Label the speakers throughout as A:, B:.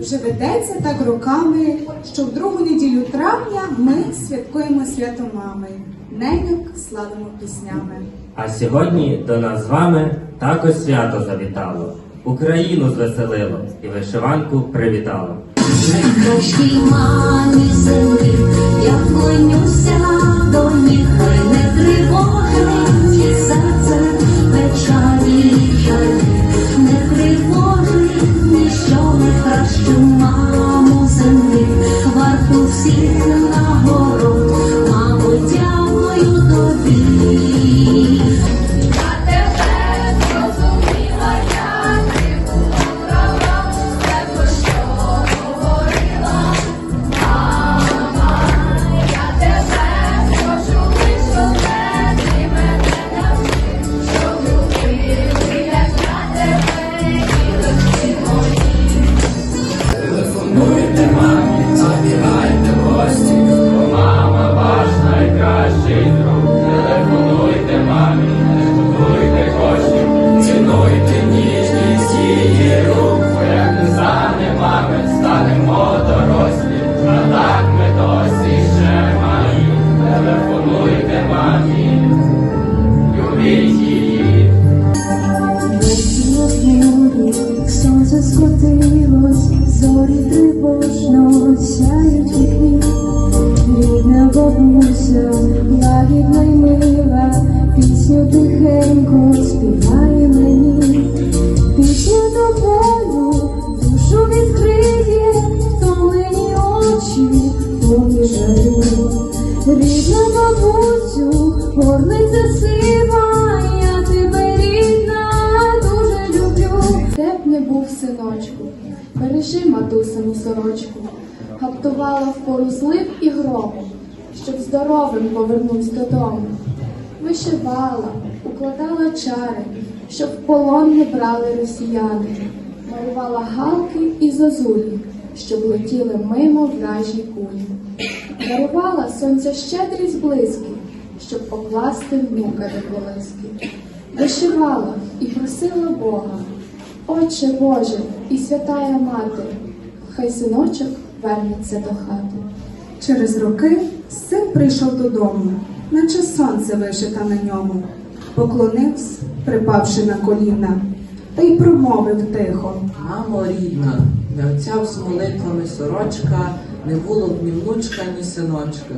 A: Вже ведеться так роками, що в другу неділю травня ми святкуємо свято мами. Неньок славимо піснями.
B: А сьогодні до нас з вами також свято завітало. Україну звеселило і вишиванку привітало.
C: Мамі землі, я вклонюся до них, зорі тривожно сяють вікні. Рідна бабуся, лагідна й мила, пісню тихенько співає
D: матусину сорочку, гаптувала в пору злив і грому, щоб здоровим повернувся додому. Вишивала, укладала чари, щоб в полон не брали росіяни, малювала галки і зозулі, щоб летіли мимо вражі кулі. Дарувала сонця щедрість близькі, щоб покласти внука до колиски. Вишивала і просила Бога, Отче Боже і святая Мати, хай синочок вернеться до хати.
A: Через роки син прийшов додому, наче сонце вишита на ньому. Поклонився, припавши на коліна, та й промовив тихо.
E: Мамо рідна, не отця з молитвами сорочка, не було б ні внучка, ні синочка.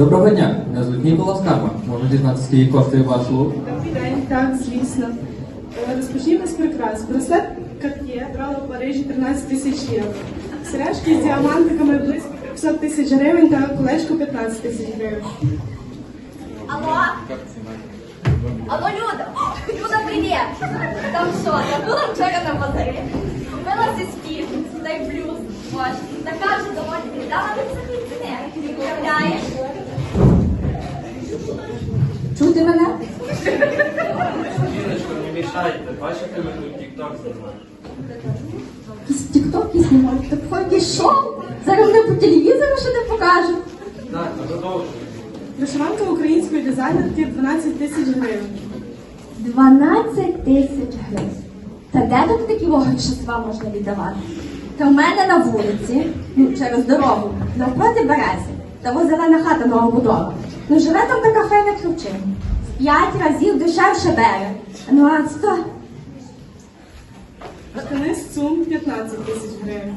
F: Доброго дня, мене звуть Нікола Скарма. Можна дізнатися, скільки коштує ваш лук?
G: Добрий день, так, звісно. Е, Розпочнімо з прикрас. Браслет Cartier брала в Парижі 13 тисяч євро. Сережки з діамантиками близько 300 тисяч гривень та колечко 15 тисяч гривень.
H: Алло? Алло, Люда! Люда, привет! Там що, забула вчора на базарі? Купила сіськи, та й блюз. Ось, така вже доволі віддала від собі ціни. Уявляєш?
A: Чути мене?
B: мішайте, бачите, ми тут тік-ток знімаємо.
H: Якісь тіктоки знімають, так ході шоу. Зараз вони по телевізору що не покажуть.
B: Так, продовжуємо.
G: Вишиванка української дизайнерки 12 тисяч гривень.
H: 12 тисяч гривень. Та де тут такі вогнищества можна віддавати? Та в мене на вулиці, ну, через дорогу, навпроти берези, та ось зелена хата новобудова. Ну живе там така файна ключина. В п'ять разів дешевше бере. Ну а сто?
G: Штани з ЦУМ 15 тисяч гривень.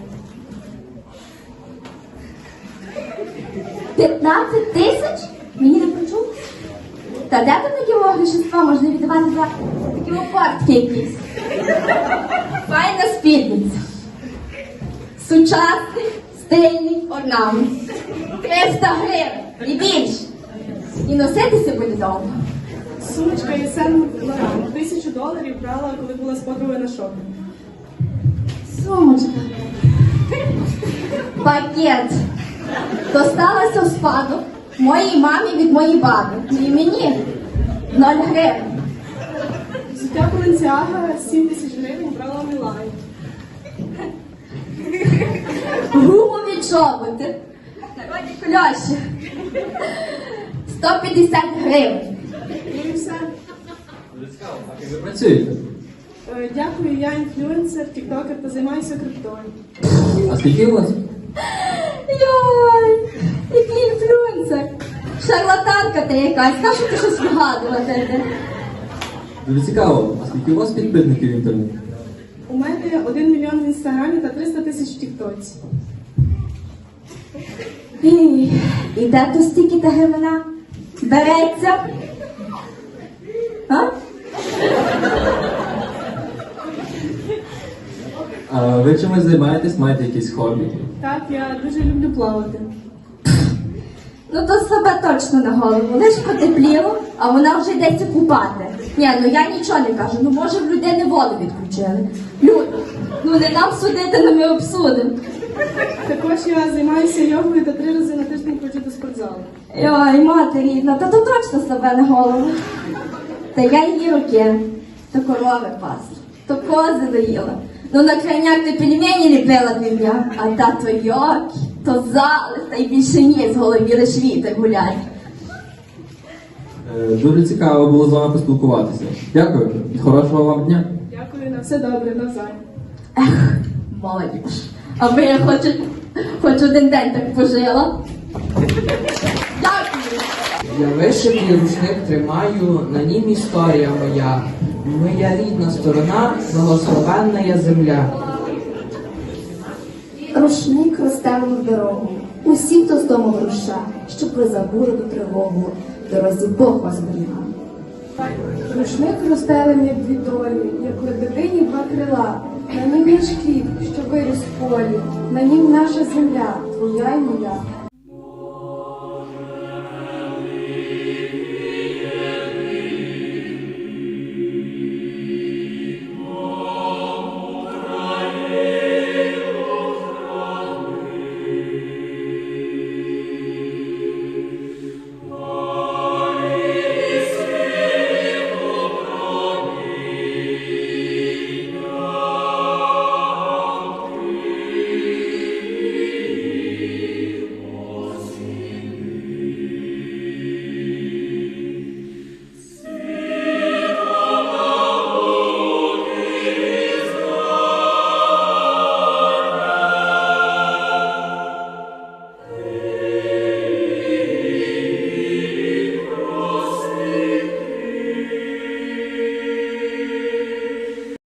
H: 15 тисяч? Мені не почув? Та де тут такі вогнищества можна віддавати за такі опортки якісь? Файна спідниця. Сучасний, стильний орнамент. 300 гривень і більше. І носитися буде довго.
G: Сумочка Єсен Лоран. Тисячу доларів брала, коли була з подругою на шопінг.
H: Сумочка. Пакет. Досталося в спадок моїй мамі від моєї баби. І мені 0 гривень.
G: Взуття Balenciaga 7 тисяч гривень брала в Мілані.
H: Гумові чоботи. Кльоші. 150 гривень.
G: І все.
F: А ким ви працюєте?
G: Е, Дякую, я інфлюенсер, тіктокер та займаюся криптою.
F: А скільки у вас?
H: Йой, який інфлюенсер. Шарлатанка ти якась, та що ти щось вигадувати?
F: Дуже цікаво. А скільки у вас підписників в інтернеті?
G: У мене 1 мільйон в інстаграмі та 300 тисяч в тіктоці.
H: І, і де то стільки та гривина береться? А?
F: А ви чимось займаєтесь, маєте якісь хобі?
G: Так, я дуже люблю плавати.
H: Ну то себе точно на голову. Лиш потепліло, а вона вже йдеться купати. Ні, ну я нічого не кажу. Ну може в людини воду відключили. Люди, ну не нам судити, але ми обсудимо.
G: Також я займаюся йогою та три рази на тиждень ходжу до спортзалу.
H: Ой, мати рідна, та то точно себе на голову. Та я її роки, то корови пасла, то кози доїла. Ну на крайняк ти пельмені ліпила дві дня, а та то йоки, то зали, та й більше ні з голові лиш вітер гуляє.
F: Е, Дуже цікаво було з вами поспілкуватися. Дякую хорошого вам дня.
G: Дякую на все добре, навзаєм.
H: Ех, молодіж. Аби я хоч, хоч один день так пожила. Дякую.
E: Я вишитий рушник тримаю, на нім історія моя. Моя рідна сторона, благословенна я земля.
C: Рушник розтягнув в дорогу. Усі, хто з дому вируша, щоб ви забули ту тривогу. Дорозі Бог вас берігав. Рушник розстелений дві долі, як лебедині два крила на мені ж що виріс в полі, на нім наша земля, твоя й моя.